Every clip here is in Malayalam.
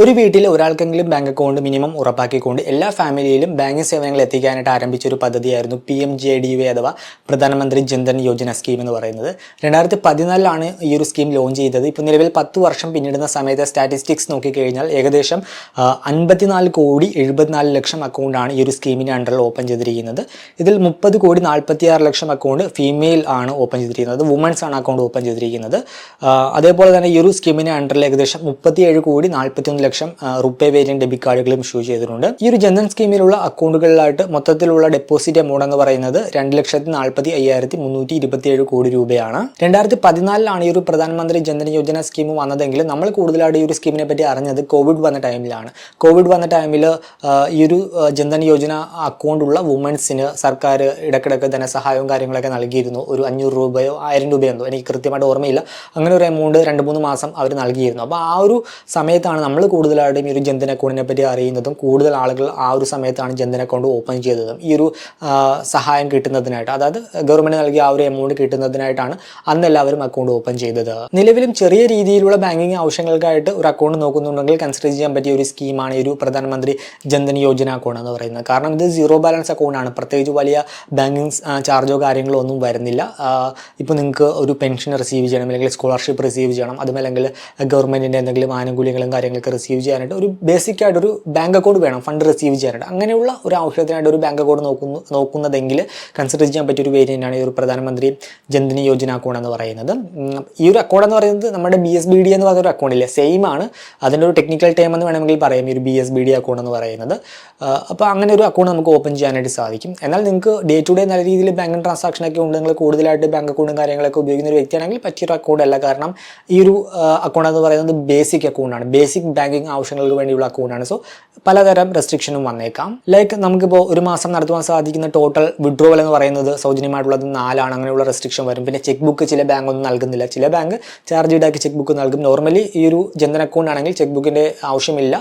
ഒരു വീട്ടിൽ ഒരാൾക്കെങ്കിലും ബാങ്ക് അക്കൗണ്ട് മിനിമം ഉറപ്പാക്കിക്കൊണ്ട് എല്ലാ ഫാമിലിയിലും ബാങ്കിങ് സേവനങ്ങൾ എത്തിക്കാനായിട്ട് ആരംഭിച്ച ഒരു പദ്ധതിയായിരുന്നു P M J D Y അഥവാ പ്രധാനമന്ത്രി ജൻധൻ യോജന സ്കീം എന്ന് പറയുന്നത്. രണ്ടായിരത്തി പതിനാലിലാണ് ഈ ഒരു സ്കീം ലോഞ്ച് ചെയ്തത്. ഇപ്പോൾ നിലവിൽ പത്ത് വർഷം പിന്നിടുന്ന സമയത്തെ സ്റ്റാറ്റിസ്റ്റിക്സ് നോക്കിക്കഴിഞ്ഞാൽ ഏകദേശം അൻപത്തിനാല് കോടി എഴുപത്തിനാല് ലക്ഷം അക്കൗണ്ടാണ് ഈ ഒരു സ്കീമിന്റെ അണ്ടറിൽ ഓപ്പൺ ചെയ്തിരിക്കുന്നത്. ഇതിൽ മുപ്പത് കോടി നാൽപ്പത്തിയാറ് ലക്ഷം അക്കൗണ്ട് ഫീമെയിൽ ആണ് ഓപ്പൺ ചെയ്തിരിക്കുന്നത്. വുമൻസ് ആണ് അക്കൗണ്ട് ഓപ്പൺ ചെയ്തിരിക്കുന്നത്. അതേപോലെ തന്നെ ഈ ഒരു സ്കീമിന്റെ അണ്ടറിൽ ഏകദേശം മുപ്പത്തിയേഴ് കോടി നാൽപ്പത്തിയൊന്ന് ലക്ഷം റുപ്പേ വേരിയന്റ് ഡെബിറ്റ് കാർഡുകളും ഇഷ്യൂ ചെയ്തിട്ടുണ്ട്. ഈ ഒരു ജനധൻ സ്കീമിലുള്ള അക്കൗണ്ടുകളിലായിട്ട് മൊത്തത്തിലുള്ള ഡെപ്പോസിറ്റ് എമൗണ്ട് എന്ന് പറയുന്നത് രണ്ട് ലക്ഷത്തി നാൽപ്പത്തി അയ്യായിരത്തി മുന്നൂറ്റി ഇരുപത്തി ഏഴ് കോടി രൂപയാണ്. രണ്ടായിരത്തി പതിനാലിലാണ് ഈ ഒരു പ്രധാനമന്ത്രി ജൻധൻ യോജന സ്കീം വന്നതെങ്കിലും നമ്മൾ കൂടുതലായിട്ട് ഈ ഒരു സ്കീമിനെ പറ്റി അറിഞ്ഞത് കോവിഡ് വന്ന ടൈമിലാണ്. കോവിഡ് വന്ന ടൈമിൽ ഈ ഒരു ജനധൻ യോജന അക്കൗണ്ട് ഉള്ള വുമൻസിന് സർക്കാർ ഇടക്കിടക്ക് ധനസഹായവും കാര്യങ്ങളൊക്കെ നൽകിയിരുന്നു. ഒരു അഞ്ഞൂറ് രൂപയോ ആയിരം രൂപയോ എന്തോ എനിക്ക് കൃത്യമായിട്ട് ഓർമ്മയില്ല. അങ്ങനെ ഒരു എമൗണ്ട് രണ്ട് മൂന്ന് മാസം അവർ നൽകിയിരുന്നു. അപ്പോൾ ആ ഒരു സമയത്താണ് നമ്മൾ കൂടുതലായിട്ടും ഈ ഒരു ജന്ധൻ അക്കൗണ്ടിനെ പറ്റി അറിയുന്നതും കൂടുതൽ ആളുകൾ ആ ഒരു സമയത്താണ് ജന്ധൻ അക്കൗണ്ട് ഓപ്പൺ ചെയ്തതും ഈ ഒരു സഹായം കിട്ടുന്നതിനായിട്ട് അതായത് ഗവൺമെന്റ് നൽകിയ ആ ഒരു എമൗണ്ട് കിട്ടുന്നതിനായിട്ടാണ് അന്ന് എല്ലാവരും അക്കൗണ്ട് ഓപ്പൺ ചെയ്തത്. നിലവിലും ചെറിയ രീതിയിലുള്ള ബാങ്കിങ് ആവശ്യങ്ങൾക്കായിട്ട് ഒരു അക്കൗണ്ട് നോക്കുന്നുണ്ടെങ്കിൽ കൺസിഡർ ചെയ്യാൻ പറ്റിയ ഒരു സ്കീമാണ് ഈ ഒരു പ്രധാനമന്ത്രി ജന്ധൻ യോജന അക്കൗണ്ട് എന്ന് പറയുന്നത്. കാരണം ഇത് സീറോ ബാലൻസ് അക്കൗണ്ടാണ്. പ്രത്യേകിച്ച് വലിയ ബാങ്കിങ് ചാർജോ കാര്യങ്ങളോ ഒന്നും വരുന്നില്ല. ഇപ്പോൾ നിങ്ങൾക്ക് ഒരു പെൻഷൻ റിസീവ് ചെയ്യണം അല്ലെങ്കിൽ സ്കോളർഷിപ്പ് റിസീവ് ചെയ്യണം. അതുമല്ലെങ്കിൽ ഗവൺമെന്റിന്റെ എന്തെങ്കിലും ആനുകൂല്യങ്ങളും കാര്യങ്ങളൊക്കെ റിസീവ് ചെയ്യാനായിട്ട് ഒരു ബേസിക് ആയിട്ട് ഒരു ബാങ്ക് അക്കൗണ്ട് വേണം ഫണ്ട് റിസീവ് ചെയ്യാനായിട്ട്. അങ്ങനെയുള്ള ഒരു ആവശ്യത്തിനായിട്ട് ഒരു ബാങ്ക് അക്കൗണ്ട് നോക്കുന്നു നോക്കുന്നതെങ്കിൽ കൺസിഡർ ചെയ്യാൻ പറ്റിയ ഒരു വേരിയന്റാണ് ഈ ഒരു പ്രധാനമന്ത്രി ജന്ധന യോജന അക്കൗണ്ട് എന്ന് പറയുന്നത്. ഈ ഒരു അക്കൗണ്ട് എന്ന് പറയുന്നത് നമ്മുടെ ബി എസ് ബി ഡി എന്ന് പറഞ്ഞ ഒരു ഇല്ല? സെയിം ആണ്. അതിന്റെ ഒരു ടെക്നിക്കൽ ടൈം എന്ന് വേണമെങ്കിൽ പറയാം ഈ ഒരു B S B D account എന്ന് പറയുന്നത്. അപ്പോൾ അങ്ങനെ ഒരു അക്കൗണ്ട് നമുക്ക് ഓപ്പൺ ചെയ്യാനായിട്ട് സാധിക്കും. എന്നാൽ നിങ്ങൾക്ക് ഡേ ടു ഡേ നല്ല രീതിയിൽ ബാങ്കിങ് ട്രാൻസാക്ഷൻ ഒക്കെ ഉണ്ട് നിങ്ങൾ കൂടുതലായിട്ട് ബാങ്ക് അക്കൗണ്ടും കാര്യങ്ങളൊക്കെ ഉപയോഗിക്കുന്ന ഒരു വ്യക്തിയാണെങ്കിൽ പറ്റിയൊരു അക്കൗണ്ട് അല്ല. കാരണം ഈ ഒരു അക്കൗണ്ട് എന്ന് പറയുന്നത് ബേസിക് അക്കൗണ്ടാണ് ബേസിക് ബാങ്കിങ് ആവശ്യങ്ങൾക്ക് വേണ്ടിയുള്ള അക്കൗണ്ടാണ് സോ പലതരം റെസ്ട്രിക്ഷനും വന്നേക്കാം. ലൈക്ക് നമുക്കിപ്പോൾ ഒരു മാസം നടത്തുവാൻ സാധിക്കുന്ന ടോട്ടൽ വിഡ്രോവൽ എന്ന് പറയുന്നത് സൗജന്യമായിട്ടുള്ളത് നാലാണ്. അങ്ങനെയുള്ള റെസ്ട്രിക്ഷൻ വരും. പിന്നെ ചെക്ക് ബുക്ക് ചില ബാങ്ക് ഒന്നും നൽകുന്നില്ല. ചില ബാങ്ക് ചാർജ് ഈടാക്കി ചെക്ക് ബുക്ക് നൽകും. നോർമലി ഈ ഒരു ജനറൽ അക്കൗണ്ട് ആണെങ്കിൽ ചെക്ക് ബുക്കിന്റെ ആവശ്യമില്ല.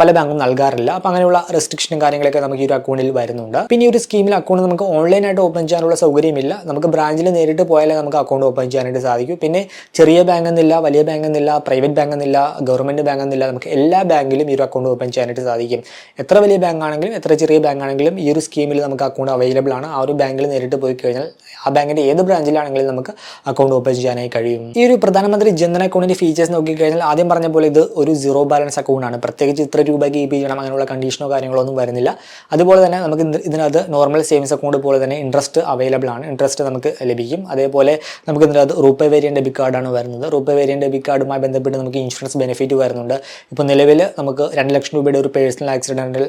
പല ബാങ്കും നൽകാറില്ല. അപ്പോൾ അങ്ങനെയുള്ള റെസ്ട്രിക്ഷനും കാര്യങ്ങളൊക്കെ നമുക്ക് ഈ ഒരു അക്കൗണ്ടിൽ വരുന്നുണ്ട്. പിന്നെ ഈ ഒരു സ്കീമിൽ അക്കൗണ്ട് നമുക്ക് ഓൺലൈനായിട്ട് ഓപ്പൺ ചെയ്യാനുള്ള സൗകര്യമില്ല. നമുക്ക് ബ്രാഞ്ചിൽ നേരിട്ട് പോയാലേ നമുക്ക് അക്കൗണ്ട് ഓപ്പൺ ചെയ്യാനായിട്ട് സാധിക്കും. പിന്നെ ചെറിയ ബാങ്ക് എന്നില്ല വലിയ ബാങ്ക് എന്നില്ല പ്രൈവറ്റ് ബാങ്ക് എന്നില്ല ഗവൺമെന്റ് ബാങ്ക് എന്നില്ല നമുക്ക് എല്ലാ ബാങ്കിലും ഈ ഒരു അക്കൗണ്ട് ഓപ്പൺ ചെയ്യാനായിട്ട് സാധിക്കും. എത്ര വലിയ ബാങ്ക് ആണെങ്കിലും എത്ര ചെറിയ ബാങ്ക് ആണെങ്കിലും ഈ ഒരു സ്കീമിൽ നമുക്ക് അക്കൗണ്ട് അവൈലബിൾ ആണ്. ആ ഒരു ബാങ്കിൽ നേരിട്ട് പോയി കഴിഞ്ഞാൽ ആ ബാങ്കിന്റെ ഏത് ബ്രാഞ്ചിലാണെങ്കിലും നമുക്ക് അക്കൗണ്ട് ഓപ്പൺ ചെയ്യാനായി കഴിയും. ഈ ഒരു പ്രധാനമന്ത്രി ജൻധൻ അക്കൗണ്ടിന്റെ ഫീച്ചേഴ്സ് നോക്കിക്കഴിഞ്ഞാൽ ആദ്യം പറഞ്ഞ പോലെ ഇത് ഒരു സീറോ ബാലൻസ് അക്കൗണ്ടാണ് പ്രത്യേകിച്ച് ഇത്ര രൂപ കീപ്പ് ചെയ്യണം അങ്ങനെയുള്ള കണ്ടീഷനോ കാര്യങ്ങളോ ഒന്നും വരുന്നില്ല. അതുപോലെ തന്നെ നമുക്ക് ഇത് ഇതിനകത്ത് നോർമൽ സേവിങ്സ് അക്കൗണ്ട് പോലെ തന്നെ ഇൻട്രസ്റ്റ് അവൈലബിൾ ആണ്. ഇൻട്രസ്റ്റ് നമുക്ക് ലഭിക്കും. അതേപോലെ നമുക്ക് ഇതിനകത്ത് റൂപ്പേ വേരിയൻ ഡെബിറ്റ് കാർഡാണ് വരുന്നത്. റൂപ്പേ വേരിയൻ ഡെബിറ്റ് കാർഡുമായി ബന്ധപ്പെട്ട് നമുക്ക് ഇൻഷുറൻസ് ബെനിഫിറ്റ് വരുന്നുണ്ട്. ഇപ്പോൾ നിലവിൽ നമുക്ക് രണ്ട് ലക്ഷം രൂപയുടെ ഒരു പേഴ്സണൽ ആക്സിഡന്റൽ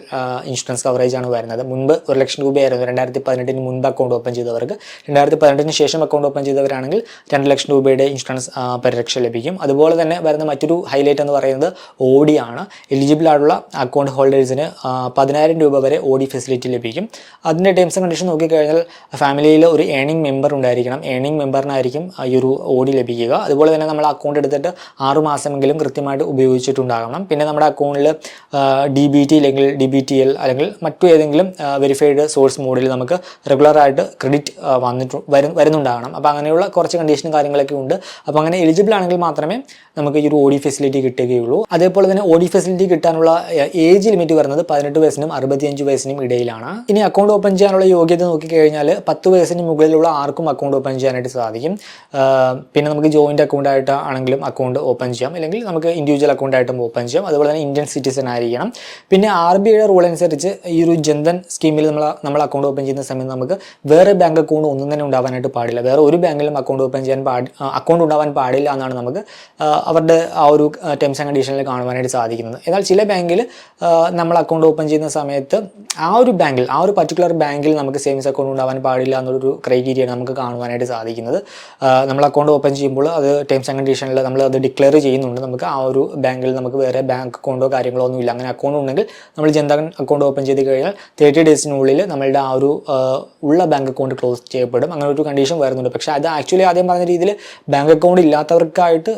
ഇൻഷുറൻസ് കവറേജ് ആണ് വരുന്നത്. മുൻപ് ഒരു ലക്ഷം രൂപയായിരുന്നു. രണ്ടായിരത്തി പതിനെട്ടിന് മുൻപ് അക്കൗണ്ട് ഓപ്പൺ ചെയ്തവർക്ക്. രണ്ടായിരത്തി പതിനെട്ടിന് ശേഷം അക്കൗണ്ട് ഓപ്പൺ ചെയ്തവരാണെങ്കിൽ രണ്ട് ലക്ഷം രൂപയുടെ ഇൻഷുറൻസ് പരിരക്ഷ ലഭിക്കും. അതുപോലെ തന്നെ വരുന്ന മറ്റൊരു ഹൈലൈറ്റ് എന്ന് പറയുന്നത് ഓഡി ആണ്. എലിജിബിൾ ആയിട്ടുള്ള അക്കൗണ്ട് ഹോൾഡേഴ്സിന് പതിനായിരം രൂപ വരെ ഓഡി ഫെസിലിറ്റി ലഭിക്കും. അതിന്റെ ടേംസ് ആൻഡ് കണ്ടീഷൻ നോക്കിക്കഴിഞ്ഞാൽ ഫാമിലിയിൽ ഒരു ഏണിംഗ് മെമ്പർ ഉണ്ടായിരിക്കണം. ഏണിംഗ് മെമ്പറിനായിരിക്കും ഈ ഒരു ഓഡി ലഭിക്കുക. അതുപോലെ തന്നെ നമ്മൾ അക്കൗണ്ട് എടുത്തിട്ട് ആറുമാസമെങ്കിലും കൃത്യമായിട്ട് കൃത്യമായിട്ട് ഉപയോഗിച്ചിട്ടുണ്ടാകണം പിന്നെ നമ്മുടെ അക്കൗണ്ടിൽ ഡി ബി ടി അല്ലെങ്കിൽ ഡി ബി ടി എൽ അല്ലെങ്കിൽ മറ്റു ഏതെങ്കിലും വെരിഫൈഡ് സോഴ്സ് മോഡിൽ നമുക്ക് റെഗുലറായിട്ട് ക്രെഡിറ്റ് വന്നിട്ട് വരും വരുന്നുണ്ടാകണം. അപ്പോൾ അങ്ങനെയുള്ള കുറച്ച് കണ്ടീഷനും കാര്യങ്ങളൊക്കെ ഉണ്ട്. അപ്പോൾ അങ്ങനെ എലിജിബിൾ ആണെങ്കിൽ മാത്രമേ നമുക്ക് ഈ ഒരു ഓഡി ഫെസിലിറ്റി കിട്ടുകയുള്ളൂ. അതേപോലെ തന്നെ ഓഡി ഫെസിലിറ്റി കിട്ടാനുള്ള ഏജ് ലിമിറ്റ് വരുന്നത് പതിനെട്ട് വയസ്സിനും അറുപത്തിയഞ്ച് വയസ്സിനും ഇടയിലാണ്. ഇനി അക്കൗണ്ട് ഓപ്പൺ ചെയ്യാനുള്ള യോഗ്യത നോക്കിക്കഴിഞ്ഞാൽ പത്ത് വയസ്സിന് മുകളിലുള്ള ആർക്കും അക്കൗണ്ട് ഓപ്പൺ ചെയ്യാനായിട്ട് സാധിക്കും. പിന്നെ നമുക്ക് ജോയിന്റ് അക്കൗണ്ട് ആയിട്ട് ആണെങ്കിലും അക്കൗണ്ട് ഓപ്പൺ ചെയ്യാം. അല്ലെങ്കിൽ നമുക്ക് ഇൻഡിവിജ്വൽ അക്കൗണ്ട് ആയിട്ടും ഓപ്പൺ ചെയ്യും. അതുപോലെ തന്നെ ഇന്ത്യൻ സിറ്റിസൺ ആയിരിക്കണം. പിന്നെ ആർ ബി ഐയുടെ റൂൾ അനുസരിച്ച് ഈ ഒരു ജൻധൻ സ്കീമിൽ നമ്മൾ നമ്മൾ അക്കൗണ്ട് ഓപ്പൺ ചെയ്യുന്ന സമയത്ത് നമുക്ക് വേറെ ബാങ്ക് അക്കൗണ്ട് ഒന്നും തന്നെ ഉണ്ടാവാനായിട്ട് പാടില്ല. വേറെ ഒരു ബാങ്കിലും അക്കൗണ്ട് ഓപ്പൺ ചെയ്യാൻ പാടി അക്കൗണ്ട് ഉണ്ടാവാൻ പാടില്ല എന്നാണ് നമുക്ക് അവരുടെ ആ ഒരു ടേംസ് ആൻഡ് കണ്ടീഷനിൽ കാണുവാനായിട്ട് സാധിക്കുന്നത്. എന്നാൽ ചില ബാങ്കിൽ നമ്മൾ അക്കൗണ്ട് ഓപ്പൺ ചെയ്യുന്ന സമയത്ത് ആ ഒരു ബാങ്കിൽ ആ ഒരു പർട്ടിക്കുലർ ബാങ്കിൽ നമുക്ക് സേവിങ്സ് അക്കൗണ്ട് ഉണ്ടാവാൻ പാടില്ല എന്നൊരു ക്രൈറ്റീരിയ നമുക്ക് കാണുവാനായിട്ട് സാധിക്കുന്നത്. നമ്മൾ അക്കൗണ്ട് ഓപ്പൺ ചെയ്യുമ്പോൾ അത് ടേംസ് ആൻഡ് കണ്ടീഷനിൽ നമ്മൾ അത് ഡിക്ലെയർ ചെയ്യുന്നുണ്ട്. നമുക്ക് ആ ഒരു ബാങ്കിൽ നമുക്ക് വേറെ ബാങ്ക് അക്കൗണ്ടോ കാര്യങ്ങളോ ഒന്നുമില്ല. അങ്ങനെ അക്കൗണ്ട് ഉണ്ടെങ്കിൽ നമ്മൾ ജനധൻ അക്കൗണ്ട് ഓപ്പൺ ചെയ്ത് കഴിഞ്ഞാൽ തേർട്ടി ഡേയ്സിനുള്ളിൽ നമ്മളുടെ ആ ഒരു ഉള്ള ബാങ്ക് അക്കൗണ്ട് ക്ലോസ് ചെയ്യപ്പെടും. അങ്ങനെ ഒരു കണ്ടീഷൻ വരുന്നുണ്ട്. പക്ഷേ അത് ആക്ച്വലി ആദ്യം പറഞ്ഞ രീതിയിൽ ബാങ്ക് അക്കൗണ്ട് ഇല്ലാത്തവർക്കായിട്ട്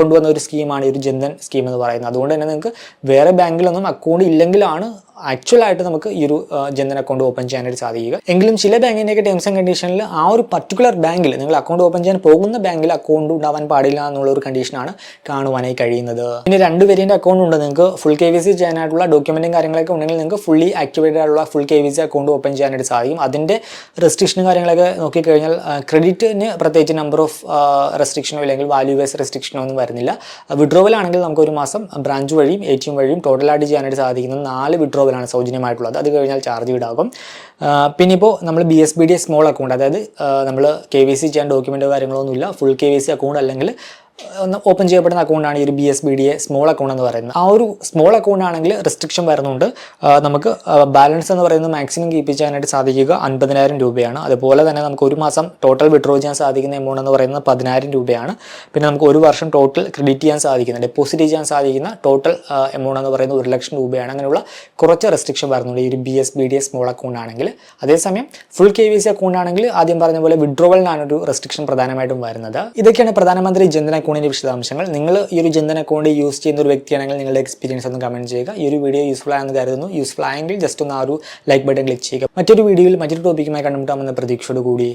കൊണ്ടുവന്ന ഒരു സ്കീമാണ് ഈ ഒരു ജൻധൻ സ്കീം എന്ന് പറയുന്നത്. അതുകൊണ്ട് തന്നെ നിങ്ങൾക്ക് വേറെ ബാങ്കിലൊന്നും അക്കൗണ്ട് ഇല്ലെങ്കിലാണ് ആക്ച്വൽ ആയിട്ട് നമുക്ക് ഈ ഒരു ആ, അക്കൗണ്ട് ഓപ്പൺ ചെയ്യാനായിട്ട് സാധിക്കുക. എങ്കിലും ചില ബാങ്കിന്റെയൊക്കെ ടേംസ് ആൻഡ് കണ്ടീഷനിൽ ആ ഒരു പർട്ടിക്കുലർ ബാങ്കിൽ നിങ്ങൾ അക്കൗണ്ട് ഓപ്പൺ ചെയ്യാൻ പോകുന്ന ബാങ്കിൽ അക്കൗണ്ട് ഉണ്ടാവാൻ പാടില്ല എന്നുള്ള ഒരു കണ്ടീഷനാണ് കാണുവാനായി കഴിയുന്നത്. പിന്നെ രണ്ട് പേരിന്റെ അക്കൗണ്ട് ഉണ്ട്. നിങ്ങൾക്ക് ഫുൾ കെ വി സി ചെയ്യാനായിട്ടുള്ള ഡോക്യുമെന്റും കാര്യങ്ങളൊക്കെ ഉണ്ടെങ്കിൽ നിങ്ങൾക്ക് ഫുള്ളി ആക്ടിവേറ്റഡ് ആയിട്ടുള്ള full K V C account open ചെയ്യാനായിട്ട് സാധിക്കും. അതിന്റെ റെസ്ട്രിക്ഷനും കാര്യങ്ങളൊക്കെ നോക്കിക്കഴിഞ്ഞാൽ ക്രെഡിറ്റിന് പ്രത്യേകിച്ച് നമ്പർ ഓഫ് റെസ്ട്രിക്ഷനോ അല്ലെങ്കിൽ വാല്യൂ വേസ് റെസ്ട്രിക്ഷനോ ഒന്നും വരുന്നില്ല. വിഡ്രോവൽ ആണെങ്കിൽ നമുക്ക് ഒരു മാസം ബ്രാഞ്ച് വഴിയും എ ടി എം വഴിയും ടോട്ടലായിട്ട് ചെയ്യാനായിട്ട് സാധിക്കുന്നത് നാല് വിഡ്രോവലാണ് സൗജന്യമായിട്ടുള്ളത്. അത് കഴിഞ്ഞാൽ ചാർജ് ഈടാകും. പിന്നെ ഇപ്പോൾ നമ്മൾ B S B D small account അതായത് നമ്മൾ കെ വി സി ചെയ്യാൻ ഡോക്യുമെന്റോ കാര്യങ്ങളൊന്നുമില്ല full K V C account അല്ലെങ്കിൽ ഓപ്പൺ ചെയ്യപ്പെടുന്ന അക്കൗണ്ടാണ് ഈ ഒരു B S B D A small account എന്ന് പറയുന്നത്. ആ ഒരു സ്മോൾ അക്കൗണ്ട് ആണെങ്കിൽ റെസ്ട്രിക്ഷൻ വരുന്നുണ്ട്. നമുക്ക് ബാലൻസ് എന്ന് പറയുന്നത് മാക്സിമം കീപ്പ് ചെയ്യാനായിട്ട് സാധിക്കുക അൻപതിനായിരം രൂപയാണ്. അതുപോലെ തന്നെ നമുക്ക് ഒരു മാസം ടോട്ടൽ വിഡ്രോ ചെയ്യാൻ സാധിക്കുന്ന എമൗണ്ട് എന്ന് പറയുന്നത് പതിനായിരം രൂപയാണ്. പിന്നെ നമുക്ക് ഒരു വർഷം ടോട്ടൽ ക്രെഡിറ്റ് ചെയ്യാൻ സാധിക്കുന്ന ഡെപ്പോസിറ്റ് ചെയ്യാൻ സാധിക്കുന്ന ടോട്ടൽ എമൗണ്ട് എന്ന് പറയുന്നത് ഒരു ലക്ഷം രൂപയാണ്. അങ്ങനെയുള്ള കുറച്ച് റെസ്ട്രിക്ഷൻ വരുന്നുണ്ട് ഈ ഒരു B S B D A small account ആണെങ്കിൽ. അതേസമയം full K V C account ആണെങ്കിൽ ആദ്യം പറഞ്ഞ പോലെ വിഡ്രോവലിനാണ് ഒരു റെസ്ട്രിക്ഷൻ പ്രധാനമായിട്ടും വരുന്നത്. ഇതൊക്കെയാണ് പ്രധാനമന്ത്രി ജൻധൻ അക്കൗണ്ടിന്റെ വിശദാംശങ്ങൾ. നിങ്ങൾ ഈ ഒരു ജന്ധൻ അക്കൗണ്ട് യൂസ് ചെയ്യുന്ന ഒരു വ്യക്തിയാണെങ്കിൽ നിങ്ങളുടെ എക്സ്പീരിയൻസ് ഒന്ന് കമന്റ് ചെയ്യുക. ഈ ഒരു വീഡിയോ യൂസ്ഫുൾ ആണെന്ന് കരുതുന്നു. യൂസ്ഫുൾ ആയെങ്കിൽ ജസ്റ്റ് ഒന്ന് ആ ഒരു ലൈക്ക് ബട്ടൺ ക്ലിക്ക് ചെയ്യുക. മറ്റൊരു വീഡിയോയിൽ മറ്റൊരു ടോപ്പിക്കുമായി കണ്ടുമുട്ടാമെന്ന പ്രതീക്ഷയോട് കൂടി